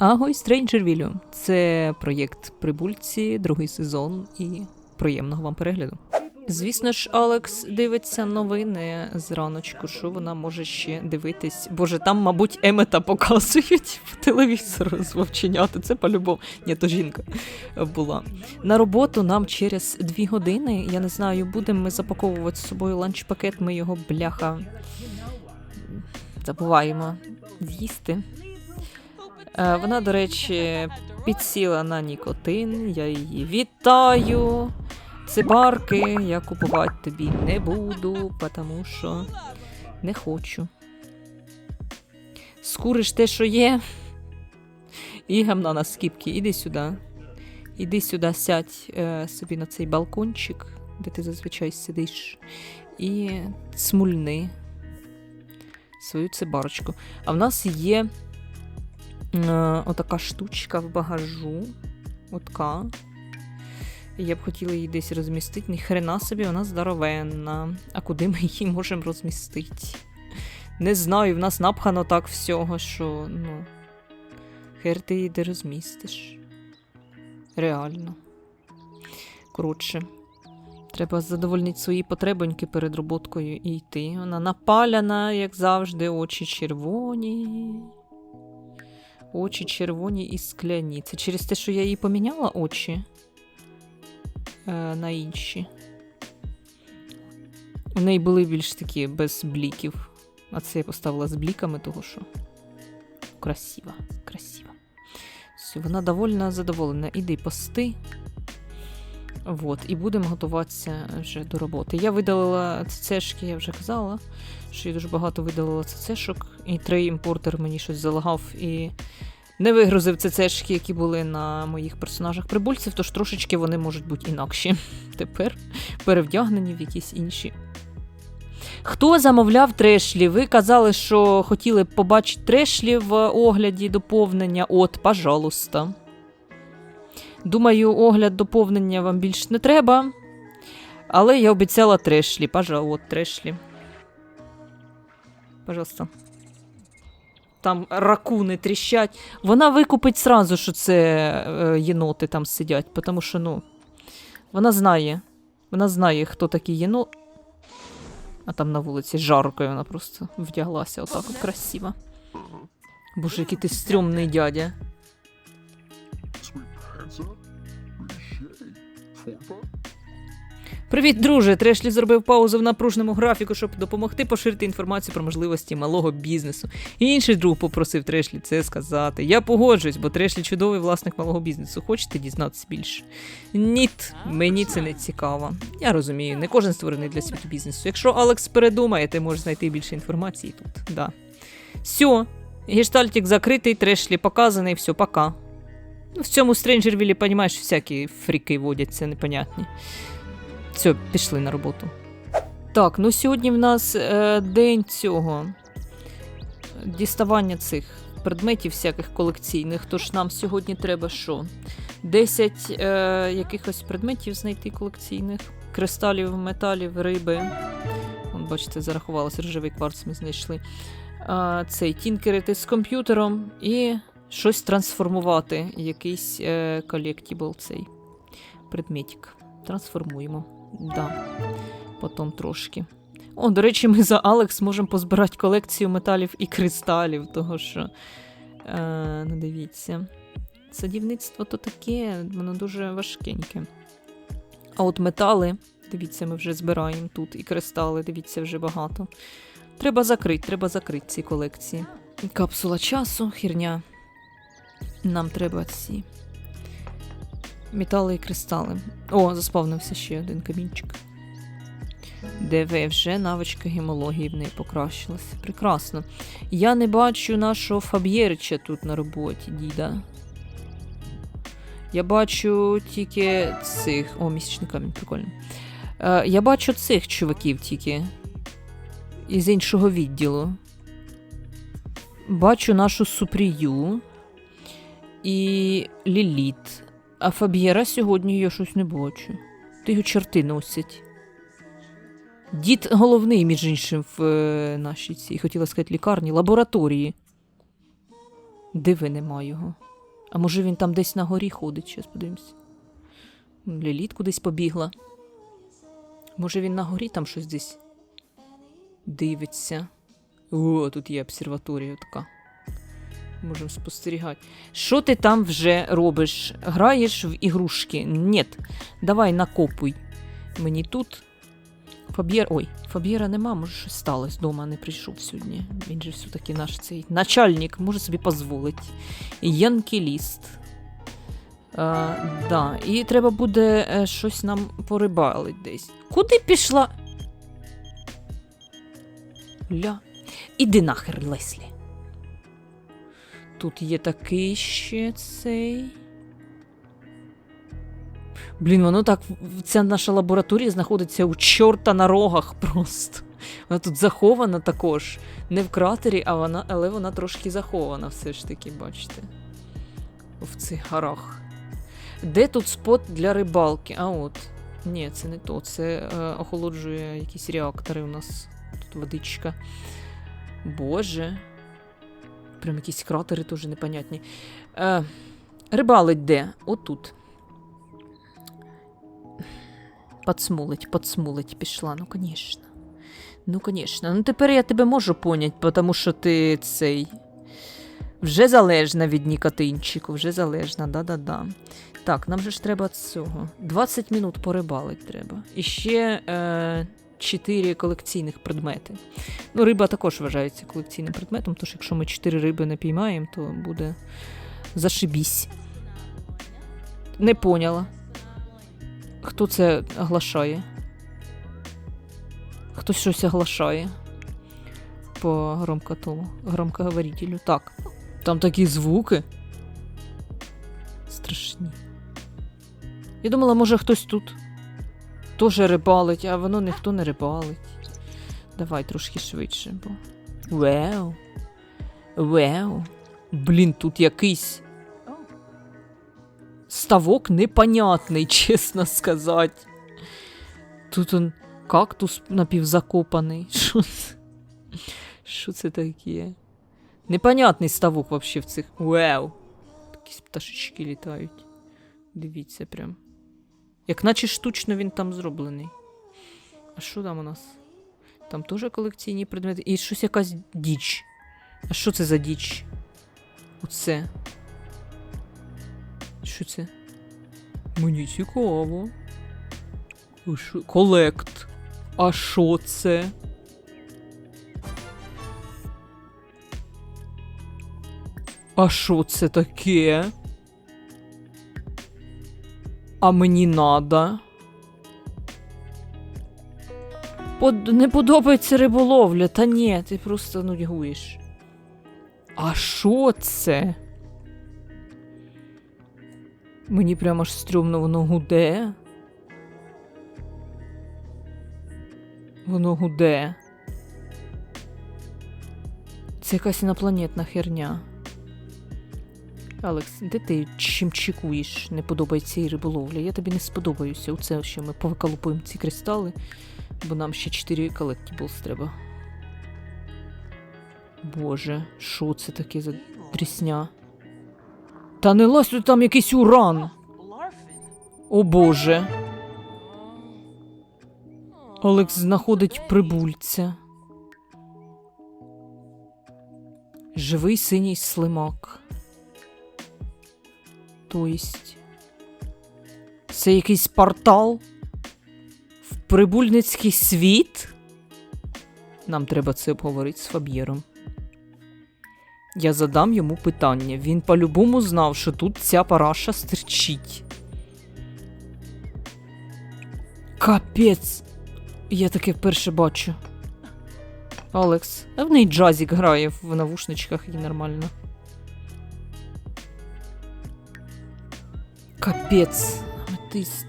Агой Стрейнджервілю. Це проєкт Прибульці, другий сезон і приємного вам перегляду. Звісно ж, Алекс дивиться новини з раночку, що вона може ще дивитись. Боже, там, мабуть, Емета показують по телевізору з вовченята. Це по-любому. Ні, то жінка була. На роботу нам через дві години. Я не знаю, будемо ми запаковувати з собою ланчпакет, ми його бляха забуваємо з'їсти. Е, Вона, до речі, підсіла на нікотин. Я її вітаю. Цибарки я купувати тобі не буду, тому що не хочу. Скуриш те, що є. І гамна на скіпки. Іди сюди. Іди сюди, сядь е, собі на цей балкончик, де ти зазвичай сидиш, і смульни свою цибарочку. А в нас є отака штучка в багажу. Отка. Я б хотіла її десь розмістити. Ніхрена собі, вона здоровенна. А куди ми її можемо розмістити? Не знаю, в нас напхано так всього, що ну. Хер ти її де розмістиш. Реально. Коротше, треба задовольнити свої потребоньки перед роботкою і йти. Вона напаляна, як завжди, очі червоні. Очі червоні і скляні. Це через те, що я їй поміняла очі е, на інші. У неї були більш такі без бліків. А це я поставила з бліками, того що красиво, красиво. Все, вона довольно задоволена. Іди пости. Вот, і будемо готуватися вже до роботи. Я видалила цецешки, я вже казала, що я дуже багато видалила цецешок, і трей імпортер мені щось залагав і не вигрузив цецешки, які були на моїх персонажах прибульців, тож трошечки вони можуть бути інакші. Тепер перевдягнені в якісь інші. Хто замовляв трешлі? Ви казали, що хотіли побачити трешлі в огляді доповнення. От, пожалуйста. Думаю, огляд доповнення вам більш не треба. Але я обіцяла трешлі. Пожалуй, от трешлі. Пожалуйста. Там ракуни тріщать. Вона викупить сразу, що це е, єноти там сидять, тому що, ну, вона знає. Вона знає, хто такий єнот. А там на вулиці жарко, і вона просто вдяглася отак от красиво. Боже, який ти стрьомний дядя. Привіт, друже! Трешлі зробив паузу в напружному графіку, щоб допомогти поширити інформацію про можливості малого бізнесу. І інший друг попросив Трешлі це сказати. Я погоджуюсь, бо Трешлі чудовий власник малого бізнесу. Хочете дізнатися більше? Ніт, мені це не цікаво. Я розумію, не кожен створений для світу бізнесу. Якщо Алекс передумає, ти можеш знайти більше інформації тут. Да. Все, гештальтик закритий, Трешлі показаний, все, пока. Ну, в цьому Стренджервілі, понімаєш, всякі фріки водяться непонятні. Все, пішли на роботу. Так, ну сьогодні в нас е, день цього діставання цих предметів всяких колекційних. Тож нам сьогодні треба що? 10 е, якихось предметів знайти колекційних, кристалів, металів, риби. Вон, бачите, зарахувалося, ржавий кварц ми знайшли. А, цей тінкерити з комп'ютером і щось трансформувати. Якийсь е, колектібл цей предметик. Трансформуємо. Да. Потім трошки. О, до речі, ми за Алекс можемо позбирати колекцію металів і кристалів, того що. Е, ну, дивіться. Садівництво то таке, воно дуже важкеньке. А от метали, дивіться, ми вже збираємо тут, і кристали, дивіться, вже багато. Треба закрити, треба закрити ці колекції. Капсула часу, херня. Нам треба ці. Метали і кристали. О, заспавнився ще один камінчик. ДВ вже навичка гемології в неї покращилася. Прекрасно. Я не бачу нашого Фаб'єрича тут на роботі, діда. Я бачу тільки цих. О, місячний камінь, прикольно. Е, я бачу цих чуваків тільки. Із іншого відділу. Бачу нашу Супрію і Ліліт. А Фаб'єра сьогодні я щось не бачу. Ти його чорти носять. Дід головний, між іншим, в е, нашій цій, хотіла сказати, лікарні, лабораторії. Диви нема його. А може він там десь на горі ходить, щас подивимось. Ліліт кудись побігла. Може він на горі там щось десь дивиться. О, тут є обсерваторія така. Можемо спостерігати. Що ти там вже робиш? Граєш в ігрушки? Ні. Давай накопуй. Мені тут. Фаб'єр. Ой, Фаб'єра нема, може щось сталося вдома, не прийшов сьогодні. Він же все-таки наш цей начальник, може собі дозволити. Янкіліст. А, да. І треба буде е, щось нам порибалить десь. Куди пішла? Ля. Іди нахер, Леслі. Тут є такий ще цей. Блін, воно так. Ця наша лабораторія знаходиться у чорта на рогах просто. Вона тут захована також. Не в кратері, а вона, але вона трошки захована, все ж таки, бачите. В цих горах. Де тут спот для рибалки? А от. Ні, це не то. Це е, охолоджує якісь реактори у нас. Тут водичка. Боже. Прям якісь кратери теж непонятні. Е, рибалить де? Отут. Подсмулить, подсмулить пішла, ну, конечно. Ну, конечно. Ну, тепер я тебе можу понять, тому що ти цей. Вже залежна від нікотинчику, вже залежна, да-да-да. Так, нам же ж треба цього. 20 минут порибалить треба. І ще е, 4 колекційних предмети. Ну, риба також вважається колекційним предметом, тож якщо ми 4 риби не піймаємо, то буде зашибісь. Не поняла. Хто це оглашає? Хтось щось оглашає по громкотому, громкоговорителю. Так. Там такі звуки. Страшні. Я думала, може хтось тут теж рибалить, а воно ніхто не рибалить. Давай трошки швидше, бо. Веу. Веу. Блін, тут якийсь. Ставок непонятний, чесно сказати. Тут он кактус напівзакопаний. Що це? Це таке? Непонятний ставок вообще в цих. Вау! Якісь пташечки літають. Дивіться прям. Як наче штучно він там зроблений. А що там у нас? Там теж колекційні предмети. І щось якась діч. А що це за діч? Оце. Що це? Мені цікаво. Колект. А що це? А що це таке? А мені надо. Под... Не подобається риболовля, та ні, ти просто нудьгуєш. А що це? Мені прямо аж стрьомно воно гуде. Воно гуде. Це якась інопланетна херня. Алекс, де ти чим чекуєш? Не подобається і риболовля. Я тобі не сподобаюся. Оце, що ми повиколупуємо ці кристали, бо нам ще 4 колектіблс треба. Боже, що це таке за дрісня? Та не лазь тут там якийсь уран. О Боже. Олекс знаходить прибульця. Живий синій слимак. То єсть. Це якийсь портал в прибульницький світ? Нам треба це обговорити з Фаб'єром. Я задам йому питання. Він по-любому знав, що тут ця параша стерчить. Капець. Я таке вперше бачу. Алекс, а в неї джазік грає в навушничках і нормально. Капець, аметист.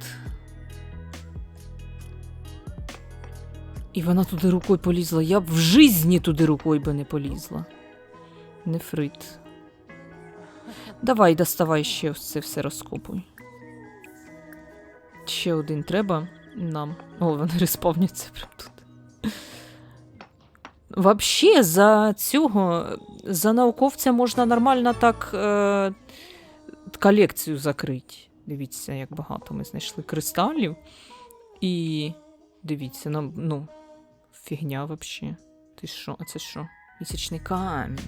І вона туди рукою полізла. Я б в житті туди рукою би не полізла. Нефрит. Давай, доставай ще це все розкопуй. Ще один треба нам. О, вони респавняться прямо тут. Вообще, за цього, за науковця можна нормально так е, колекцію закрити. Дивіться, як багато ми знайшли кристалів. І дивіться, нам, ну, фігня взагалі. Ти що? А це що? Місячний камінь.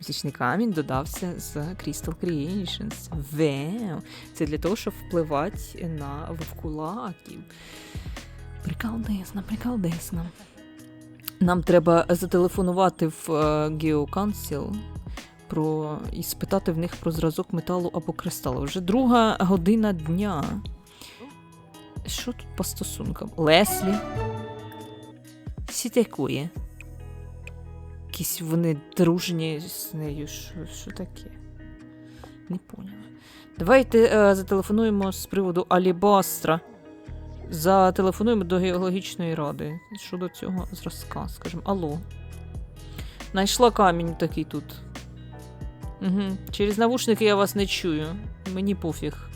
Місячний камінь додався з Crystal Creations. Веу! Це для того, щоб впливати на вовкулаків. Приколдесно, приколдесно. Нам треба зателефонувати в GeoCouncil про і спитати в них про зразок металу або кристалу. Вже друга година дня. Що тут по стосункам? Леслі. Сітякує. Якісь вони дружні з нею. Що, що таке? Не поняла. Давайте е, зателефонуємо з приводу Алібастра. Зателефонуємо до геологічної ради щодо цього зразка. Скажемо, алло. Найшла камінь такий тут. Угу. Через навушники я вас не чую. Мені пофіг.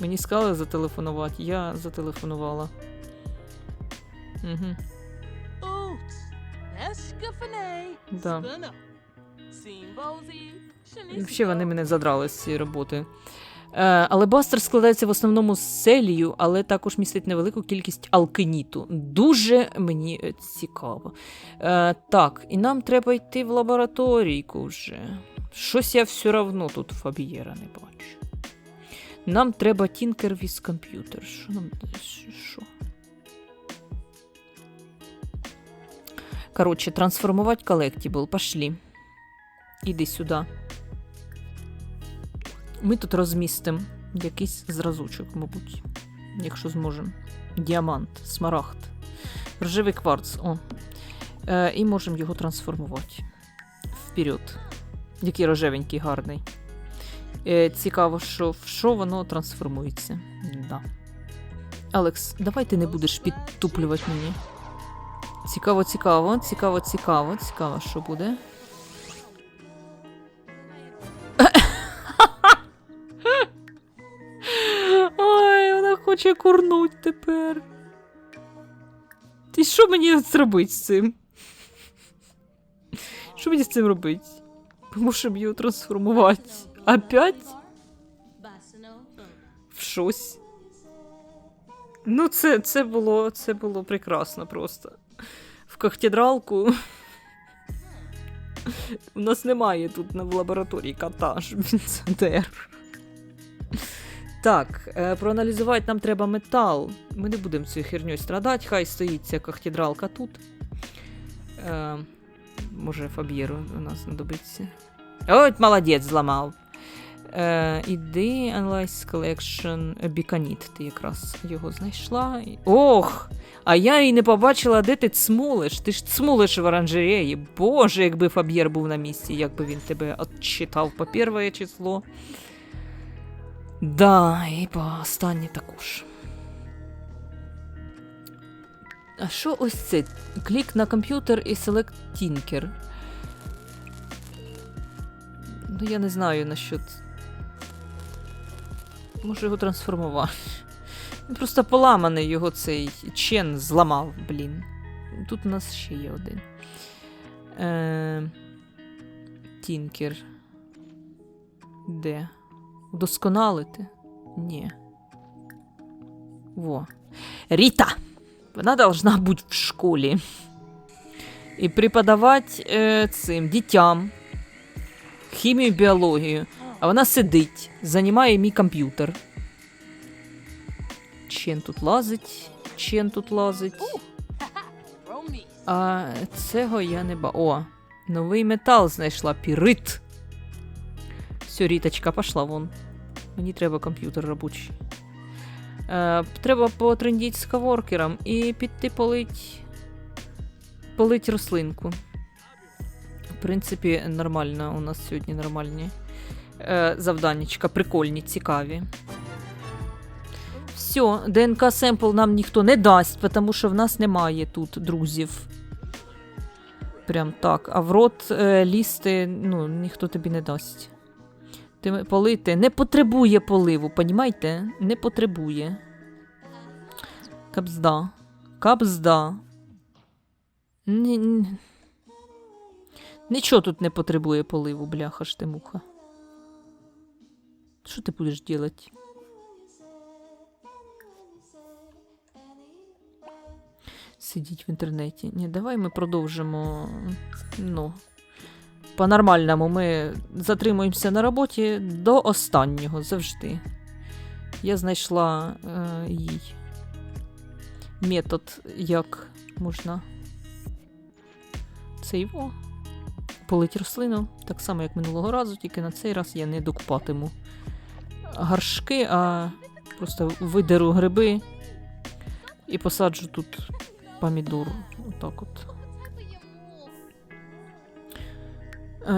Мені сказали зателефонувати, я зателефонувала. Угу. Да. Взагалі вони мене задрали з цієї роботи. Е, алебастер складається в основному з селію, але також містить невелику кількість алкеніту. Дуже мені е, цікаво. Е, так, і нам треба йти в лабораторійку вже. Щось я все одно тут Фабієра не бачу. Нам треба Tinker with Computer. Що нам що-? Коротше, трансформувати колектібл. Пошли. Іди сюди. Ми тут розмістимо якийсь зразочок, мабуть, якщо зможемо. Діамант, смарагд, ржавий кварц. О. Е, і можемо його трансформувати. Вперед. Який рожевенький, гарний. Е, цікаво, що в що воно трансформується. Да. Алекс, давай ти не будеш підтуплювати мені. Цікаво, цікаво, цікаво, цікаво, цікаво, що буде. Ой, вона хоче курнуть тепер. Ти що мені зробити з цим? Що мені з цим робити? Мушу його трансформувати. Опять в щось. Ну, це, це, було, це було прекрасно просто. В кахтедралку. У нас немає тут в лабораторії кота, щоб він це. Так, е, проаналізувати нам треба метал. Ми не будемо цією херньою страдати, хай стоїть ця кахтедралка тут. Е, може, Фаб'єру у нас знадобиться. От молодець, зламав. Е, іди, Analyze Collection Біканіт. Ти якраз його знайшла. Ох! А я і не побачила, де ти цмулиш. Ти ж цмулиш в оранжереї. Боже, якби Фаб'єр був на місці, якби він тебе отчитав по перше число. Да, і по останнє також. А що ось це? Клік на комп'ютер і Select Tinker. Ну, я не знаю насчет. Може його трансформувати. Він просто поламаний його цей чен зламав, блін. Тут у нас ще є один. Е... Тінкер. Де? Удосконалити? Ні. Во. Ріта! Вона должна бути в школі. І преподавати е, цим дітям хімію, біологію. А вона сидить, займає мій комп'ютер. Чен тут лазить, чен тут лазить. А цього я не ба. О, новий метал знайшла пірит. Все, Ріточка, пошла вон. Мені треба комп'ютер робочий. Е, треба потрендіть з каворкером і піти полить. Полить рослинку. В принципі, нормально. У нас сьогодні нормальні е, завданнячка, прикольні, цікаві. Все, ДНК семпл нам ніхто не дасть, тому що в нас немає тут друзів. Прям так. А в рот е, лізти, ну, ніхто тобі не дасть. Ти полити не потребує поливу, понімаєте? Не потребує. Ні, ні. Нічого тут не потребує поливу, бляха ж ти муха. Що ти будеш робити? Сидіть в інтернеті. Ні, давай ми продовжимо. Ну, по-нормальному ми затримуємося на роботі до останнього завжди. Я знайшла е, їй метод, як можна це його полить рослину, так само, як минулого разу, тільки на цей раз я не докупатиму гаршки, а просто видеру гриби і посаджу тут помідор. Отак от.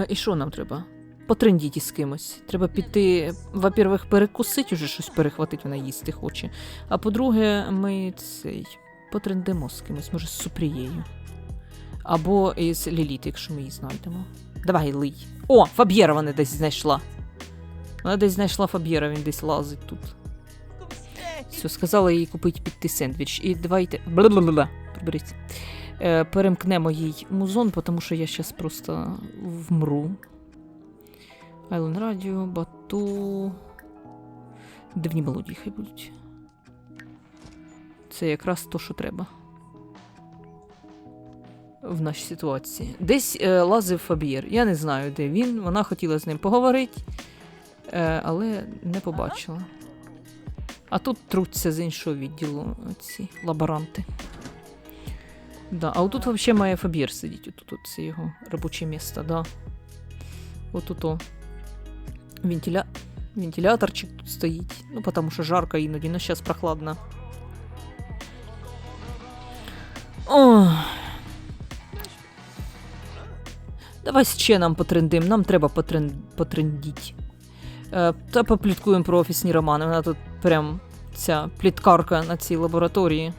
І що нам треба? Потрендіть із кимось. Треба піти, во-первых, перекусити, уже щось перехватити, вона їсти хоче. А по-друге, ми цей потрендимо з кимось, може, з супрією. Або із Ліліт, якщо ми її знайдемо. Давай, лий. О, Фаб'єра вона десь знайшла. Вона десь знайшла Фаб'єра, він десь лазить тут. Все, сказала їй купити піти сендвіч. І давайте. Бла-бла-бла. Приберіть. Е, перемкнемо їй музон, тому що я зараз просто вмру. Айлен Радіо, Бату. Дивні мелодії хай будуть. Це якраз то, що треба. В нашій ситуації. Десь е, лазив Фаб'єр. Я не знаю, де він. Вона хотіла з ним поговорити, е, але не побачила. А тут труться з іншого відділу ці лаборанти. Да, а отут взагалі має Фаб'єр сидіти. Отут от це його робоче місце, да. Отут о. Вентиля... Вентиляторчик тут стоїть. Ну, потому що жарко іноді, ну зараз прохладно. Ох. Давай ще нам потрендим, нам треба потрен... потрендіть. Е, та попліткуємо про офісні романи. Вона тут прям ця пліткарка на цій лабораторії.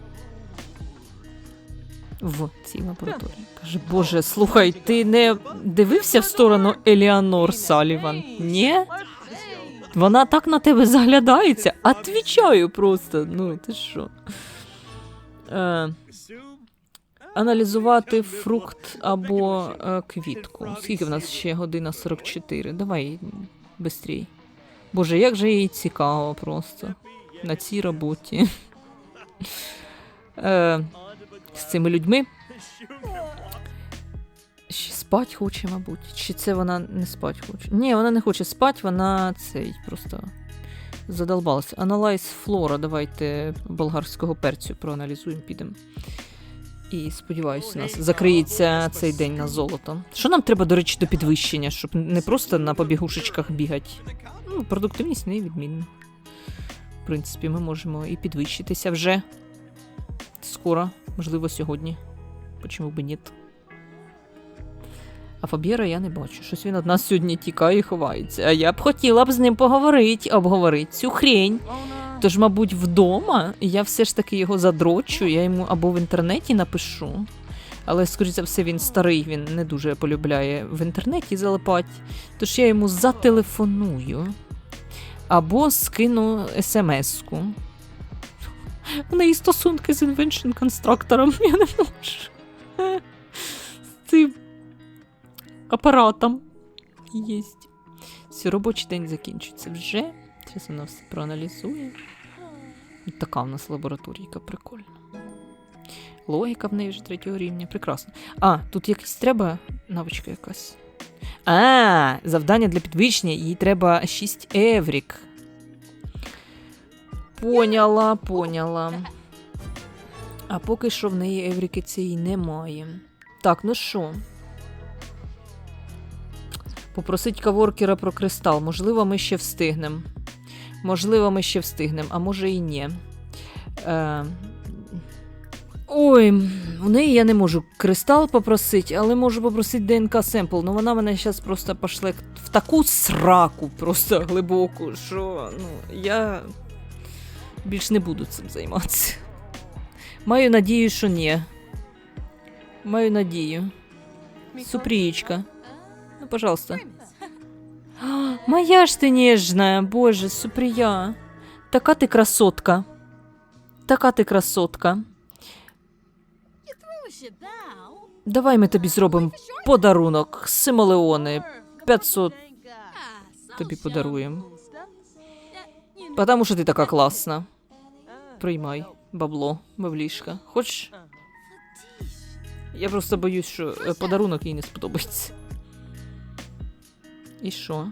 В цій лабораторії. Каже, Боже, слухай, ти не дивився в сторону Еліанор Саліван? Ні? Вона так на тебе заглядається. Отвічаю просто. Ну, ти що? Е, аналізувати фрукт або е, квітку. Скільки в нас ще година 44? Давай бистрій. Боже, як же їй цікаво просто на цій роботі. Е, з цими людьми. Ще спать хоче, мабуть. Чи це вона не спать хоче? Ні, вона не хоче спать, вона цей просто задолбалася. Аналайз флора, давайте болгарського перцю проаналізуємо, підемо. І сподіваюся, у нас закриється цей день на золото. Що нам треба, до речі, до підвищення, щоб не просто на побігушечках бігати. Ну, продуктивність не відмінна. В принципі, ми можемо і підвищитися вже скоро, можливо, сьогодні. Почому б ні? А Фаб'єра я не бачу. Щось він від нас сьогодні тікає і ховається. А я б хотіла б з ним поговорити, обговорити цю хрень. Тож, мабуть, вдома я все ж таки його задрочу, я йому або в інтернеті напишу. Але, скоріш за все, він старий, він не дуже полюбляє в інтернеті залипати. Тож я йому зателефоную або скину смс-ку. В неї стосунки з інвеншн констрактором, я не можу. З цим апаратом єсть. Все, робочий день закінчується вже. Зараз вона все проаналізує. Така в нас лабораторійка прикольна. Логіка в неї вже третього рівня. Прекрасно. А, тут якась треба навичка якась. А, завдання для підвищення, їй треба 6 еврік. Поняла, поняла. А поки що в неї евріки цієї немає. Так, ну що? Попросить каворкера про кристал. Можливо, ми ще встигнемо. Можливо, ми ще встигнемо, а може і ні. Е... Ой, в неї я не можу кристал попросити, але можу попросити ДНК семпл. Ну вона мене зараз просто пошле в таку сраку, просто глибоку, що ну, я більш не буду цим займатися. Маю надію, що ні. Маю надію. Супрієчка. Ну, пожалуйста. А, Моя ж ти ніжна, боже, супрія. Така ти красотка. Така ти красотка. Push it down. Давай ми тобі зробимо подарунок. Симолеони. 500 Thank God. тобі подаруємо. Потому що ти така класна. Приймай бабло, баблішка. Хочеш? Я просто боюсь, що е, подарунок їй не сподобається. І що?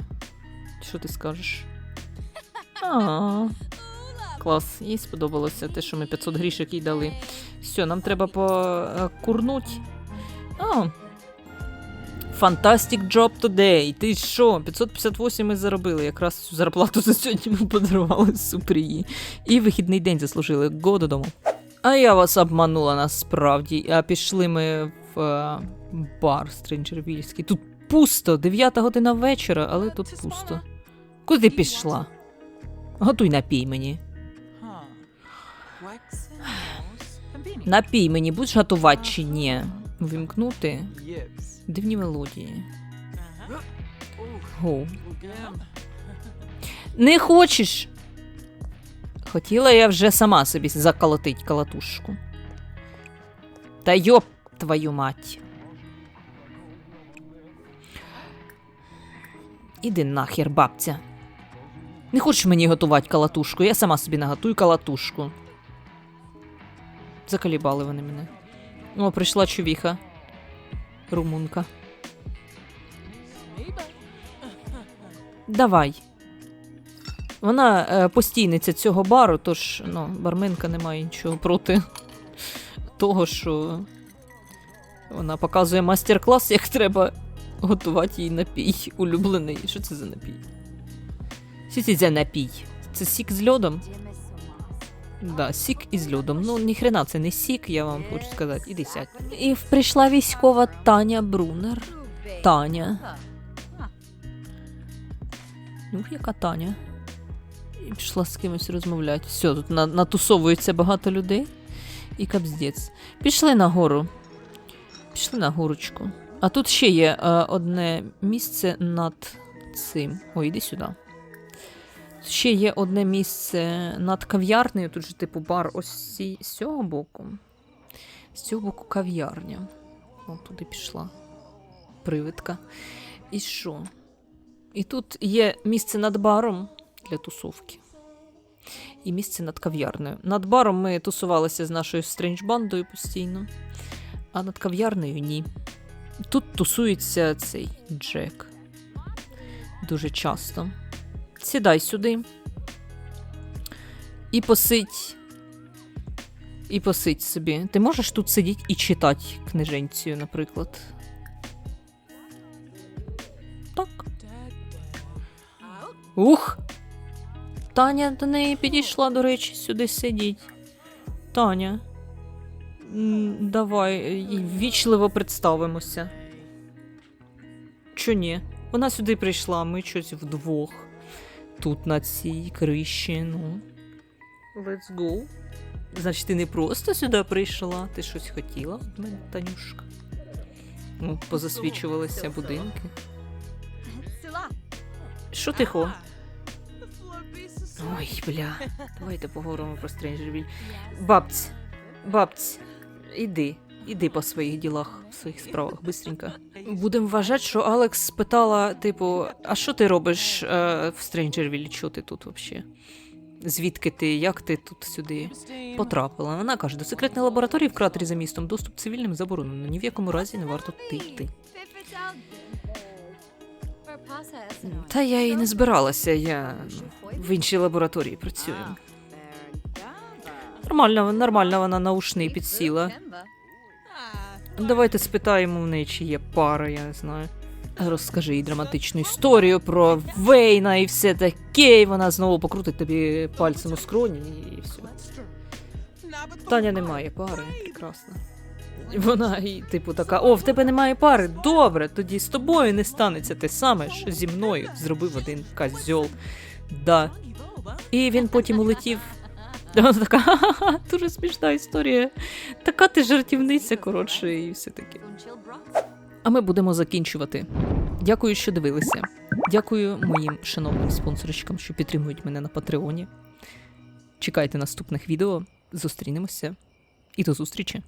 Що ти скажеш? А, клас, їй сподобалося те, що ми 500 грішок їй дали. Все, нам треба покурнуть. А. Fantastic job today. Ти що? 558 ми заробили. Якраз цю зарплату за сьогодні ми подарували супрії. І вихідний день заслужили. Го додому. А я вас обманула насправді. А пішли ми в е, бар Стренджервільський. Тут пусто, 9 година вечора, але тут пусто. Куди пішла? Готуй напій мені. Напій мені, будеш готувати чи ні? Вимкнути дивні мелодії. Го. Не хочеш? Хотіла я вже сама собі заколотить колотушку. Та йоп твою мать. Іди нахер, бабця. Не хочеш мені готувати калатушку, я сама собі наготую калатушку. Заколібали вони мене. О, прийшла чувіха. Румунка. Давай. Вона е, постійниця цього бару, тож ну, барменка не має нічого проти того, що вона показує майстер-клас, як треба готувати їй напій улюблений. Що це за напій? Що це за напій? Це сік з льодом? Да, сік із льодом. Ну, ніхрена це не сік, я вам хочу сказати. Іди сядь. І прийшла військова Таня Брунер. Таня. Ну, яка Таня. І пішла з кимось розмовляти. Все, тут на- натусовується багато людей. І капздець. Пішли нагору. Пішли на горочку. А тут ще є е, одне місце над цим. Ой, іди сюди. Ще є одне місце над кав'ярнею. Тут же, типу, бар ось з цього боку. З цього боку кав'ярня. О, туди пішла. Привидка. І що? І тут є місце над баром для тусовки. І місце над кав'ярнею. Над баром ми тусувалися з нашою стрендж-бандою постійно, а над кав'ярнею ні. Тут тусується цей Джек. Дуже часто. Сідай сюди. І посидь. І посидь собі. Ти можеш тут сидіти і читати книженцію, наприклад. Так. Ух! Таня до неї підійшла, до речі, сюди сидіть. Таня. Давай їй ввічливо представимося. Чо ні? Вона сюди прийшла, ми щось вдвох. Тут на цій криші, ну. Let's go. Значить, ти не просто сюди прийшла, ти щось хотіла від мене, Танюшка. Ну, позасвічувалися будинки. Що ти хо? Ой, бля. Давайте поговоримо про Стренджервіль. Бабць, бабць, іди, іди по своїх ділах, в своїх справах, бистренько. Будемо вважати, що Алекс спитала, типу, а що ти робиш е, в Стренджервілі? Що ти тут взагалі? Звідки ти, як ти тут сюди потрапила? Вона каже, до секретної лабораторії в кратері за містом доступ цивільним заборонено. Ні в якому разі не варто туди йти. Та я і не збиралася, я в іншій лабораторії працюю. Нормально, нормально вона на ушний підсіла. Давайте спитаємо в неї, чи є пара, я не знаю. Розкажи їй драматичну історію про Вейна і все таке, і вона знову покрутить тобі пальцем у скроні і все. Таня немає пари, прекрасно. Вона і, типу, така: о, в тебе немає пари. Добре, тоді з тобою не станеться те саме ж зі мною зробив один козьол. Да. І він потім улетів. Вона така, ха-ха-ха, дуже смішна історія. Така ти жартівниця, коротше, і все таке. А ми будемо закінчувати. Дякую, що дивилися. Дякую моїм шановним спонсорочкам, що підтримують мене на Патреоні. Чекайте наступних відео. Зустрінемося і до зустрічі!